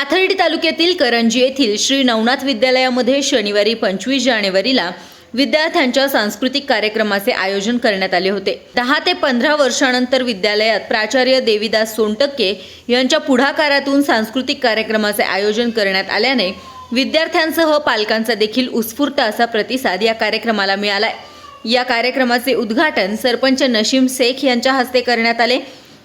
पाथर्डी तालुक्यातील करंजी येथील श्री नवनाथ विद्यालयामध्ये शनिवारी पंचवीस जानेवारीला विद्यार्थ्यांच्या सांस्कृतिक कार्यक्रमाचे आयोजन करण्यात आले होते. दहा ते पंधरा वर्षानंतर विद्यालयात प्राचार्य देवीदास सोनटक्के यांच्या पुढाकारातून सांस्कृतिक कार्यक्रमाचे आयोजन करण्यात आल्याने विद्यार्थ्यांसह पालकांचा देखील उत्स्फूर्त असा प्रतिसाद या कार्यक्रमाला मिळालाय. या कार्यक्रमाचे उद्घाटन सरपंच नशीम शेख यांच्या हस्ते करण्यात आले.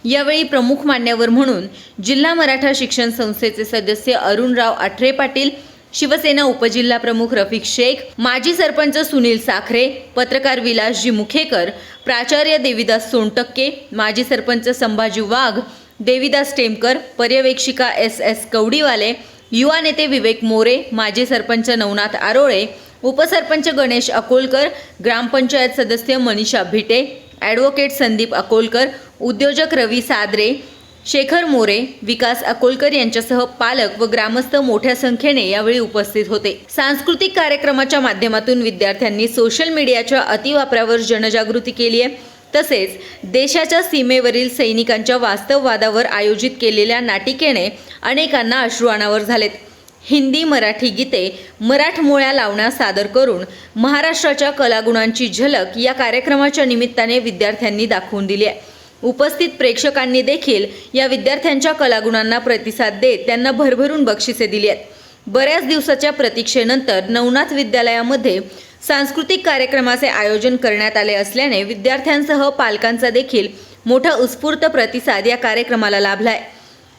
यावेळी प्रमुख मान्यवर म्हणून जिल्हा मराठा शिक्षण संस्थेचे सदस्य अरुणराव आठरे पाटील शिवसेना उपजिल्हा प्रमुख रफिक शेख माजी सरपंच सुनील साखरे पत्रकार विलासजी मुखेकर प्राचार्य देविदास सोनटक्के माजी सरपंच संभाजी वाघ देविदास टेमकर पर्यवेक्षिका एस एस कवडीवाले युवा नेते विवेक मोरे माजी सरपंच नवनाथ आरोळे उपसरपंच गणेश अकोलकर ग्रामपंचायत सदस्य मनीषा भिटे ॲडव्होकेट संदीप अकोलकर उद्योजक रवी सादरे शेखर मोरे विकास अकोलकर यांच्यासह पालक व ग्रामस्थ मोठ्या संख्येने यावेळी उपस्थित होते. सांस्कृतिक कार्यक्रमाच्या माध्यमातून विद्यार्थ्यांनी सोशल मीडियाच्या अतिवापरावर जनजागृती केली आहे. तसेच देशाच्या सीमेवरील सैनिकांच्या वास्तववादावर आयोजित केलेल्या नाटिकेने अनेकांना अश्रू अनावर झालेत. हिंदी मराठी गीते मराठमोळ्या लावण्यास सादर करून महाराष्ट्राच्या कलागुणांची झलक या कार्यक्रमाच्या निमित्ताने विद्यार्थ्यांनी दाखवून दिली आहे. उपस्थित प्रेक्षकांनी देखील या विद्यार्थ्यांच्या कलागुणांना प्रतिसाद देत त्यांना भरभरून बक्षिसे दिली आहेत. बऱ्याच दिवसाच्या प्रतीक्षेनंतर नवनाथ विद्यालयामध्ये सांस्कृतिक कार्यक्रमाचे आयोजन करण्यात आले असल्याने विद्यार्थ्यांसह पालकांचा देखील मोठा उत्स्फूर्त प्रतिसाद या कार्यक्रमाला लाभलाय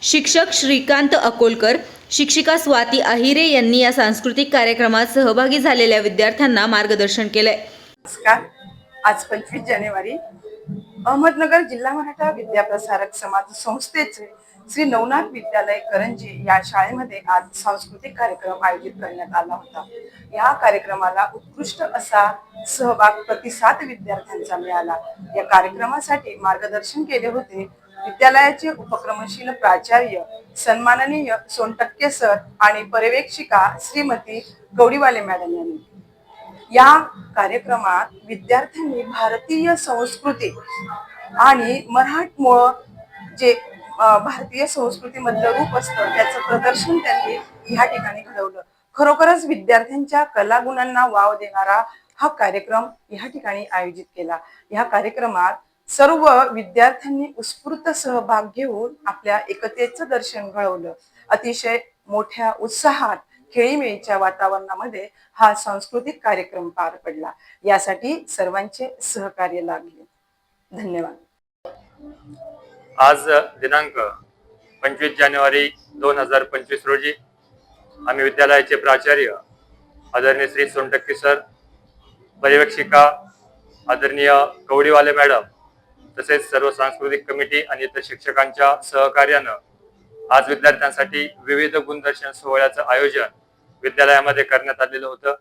शिक्षक श्रीकांत अकोलकर शिक्षिका स्वाती अहिरे यांनी या सांस्कृतिक कार्यक्रमात सहभागी झालेल्या विद्यार्थ्यांना मार्गदर्शन केले नमस्कार. आज पंचवीस जानेवारी अहमदनगर जिल्हा मराठा विद्याप्रसारक समाज संस्थेचे श्री नवनाथ विद्यालय करंजी या शाळेमध्ये आज सांस्कृतिक कार्यक्रम आयोजित करण्यात आला होता. या कार्यक्रमाला उत्कृष्ट असा सहभाग प्रतिसाद विद्यार्थ्यांचा मिळाला. या कार्यक्रमासाठी मार्गदर्शन केले होते विद्यालयाचे उपक्रमशील प्राचार्य सन्माननीय सोनटक्के सर आणि पर्यवेक्षिका श्रीमती गौडीवाले मॅडम यांनी. या कार्यक्रमात विद्यार्थ्यांनी भारतीय संस्कृती आणि मराठमोळ जे भारतीय संस्कृतीमधलं रूप असतं त्याचं प्रदर्शन त्यांनी ह्या ठिकाणी घडवलं. खरोखरच विद्यार्थ्यांच्या कलागुणांना वाव देणारा हा कार्यक्रम या ठिकाणी आयोजित केला. या कार्यक्रमात सर्व विद्यार्थ्यांनी उत्स्फूर्त सहभाग घेऊन आपल्या एकतेचं दर्शन घडवलं. अतिशय मोठ्या उत्साहात खेळीमेळीच्या वातावरणामध्ये हा सांस्कृतिक कार्यक्रम पार पडला. यासाठी सर्वांचे सहकार्य लाभले धन्यवाद. आज दिनांक पंचवीस जानेवारी दोन हजार पंचवीस रोजी आम्ही विद्यालयाचे प्राचार्य आदरणीय श्री सोनटक्के सर पर्यवेक्षिका आदरणीय कवडीवाले मॅडम तसेच सर्व सांस्कृतिक कमिटी आणि इतर शिक्षकांच्या सहकार्यानं आज विद्यार्थ्यांसाठी विविध गुणदर्शन सोहळ्याचं आयोजन विद्यालयामध्ये करण्यात आलेलं होतं.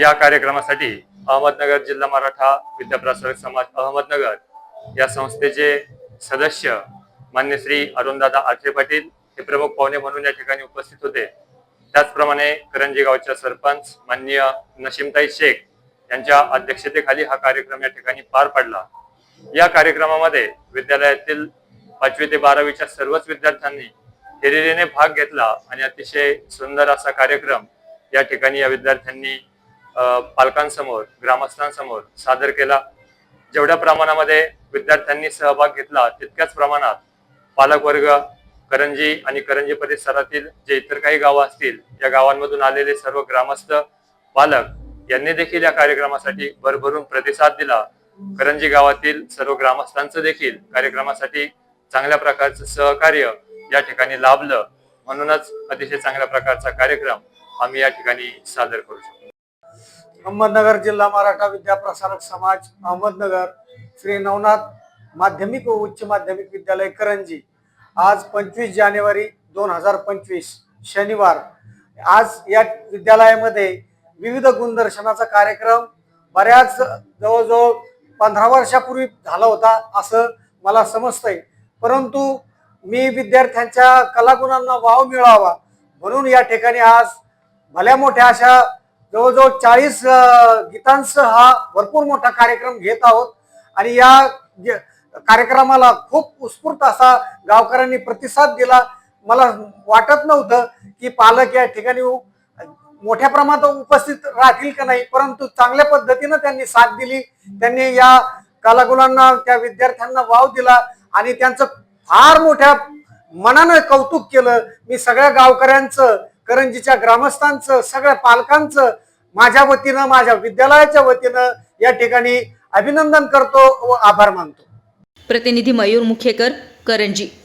या कार्यक्रमासाठी अहमदनगर जिल्हा मराठा विद्याप्रसारक समाज अहमदनगर या संस्थेचे सदस्य मान्य श्री अरुणदादा आठरे पाटील हे प्रमुख पाहुणे म्हणून या ठिकाणी उपस्थित होते. त्याचप्रमाणे करंजी गावच्या सरपंच माननीय नशीमताई शेख यांच्या अध्यक्षतेखाली हा कार्यक्रम या ठिकाणी पार पडला. या कार्यक्रमामध्ये विद्यालयातील पाचवी ते बारावीच्या सर्वच विद्यार्थ्यांनी हिरिरीने भाग घेतला आणि अतिशय सुंदर असा कार्यक्रम या ठिकाणी या विद्यार्थ्यांनी पालकांसमोर ग्रामस्थांसमोर सादर केला. जेवढ्या प्रमाणामध्ये विद्यार्थ्यांनी सहभाग घेतला तितक्याच प्रमाणात पालकवर्ग करंजी आणि करंजी परिसरातील जे इतर काही गावं असतील या गावांमधून आलेले सर्व ग्रामस्थ पालक यांनी देखील या कार्यक्रमासाठी भरभरून प्रतिसाद दिला. करंजी गावातील सर्व ग्रामस्थांचं देखील कार्यक्रमासाठी चांगल्या प्रकारचं सहकार्य या ठिकाणी लाभलं. म्हणूनच अतिशय चांगल्या प्रकारचा कार्यक्रम आम्ही या ठिकाणी सादर करू शकतो. अहमदनगर जिल्हा मराठा विद्याप्रसारक समाज अहमदनगर श्री नवनाथ माध्यमिक व उच्च माध्यमिक विद्यालय करंजी. आज पंचवीस जानेवारी दोन हजार पंचवीस शनिवार. आज या विद्यालयामध्ये विविध गुणदर्शनाचा कार्यक्रम बऱ्याच जवळजवळ पंधरा वर्षापूर्वी झाला होता असं मला समजतंय. परंतु मी विद्यार्थ्यांच्या कलागुणांना वाव मिळावा म्हणून या ठिकाणी आज भल्या मोठ्या अशा जवळजवळ चाळीस गीतांसह हा भरपूर मोठा कार्यक्रम घेत आहोत. आणि या कार्यक्रमाला खूप उत्स्फूर्त असा गावकऱ्यांनी प्रतिसाद दिला. मला वाटत नव्हतं की पालक या ठिकाणी मोठ्या प्रमाणात उपस्थित राहतील का नाही परंतु चांगल्या पद्धतीनं त्यांनी साथ दिली. त्यांनी या कलागुणांना त्या विद्यार्थ्यांना वाव दिला आणि त्यांचं फार मोठ्या मनानं कौतुक केलं. मी सगळ्या गावकऱ्यांचं करंजीच्या ग्रामस्थांचं सगळ्या पालकांचं माझ्या वतीनं माझ्या विद्यालयाच्या वतीनं या ठिकाणी अभिनंदन करतो व आभार मानतो. प्रतिनिधी मयूर मुखेकर करंजी.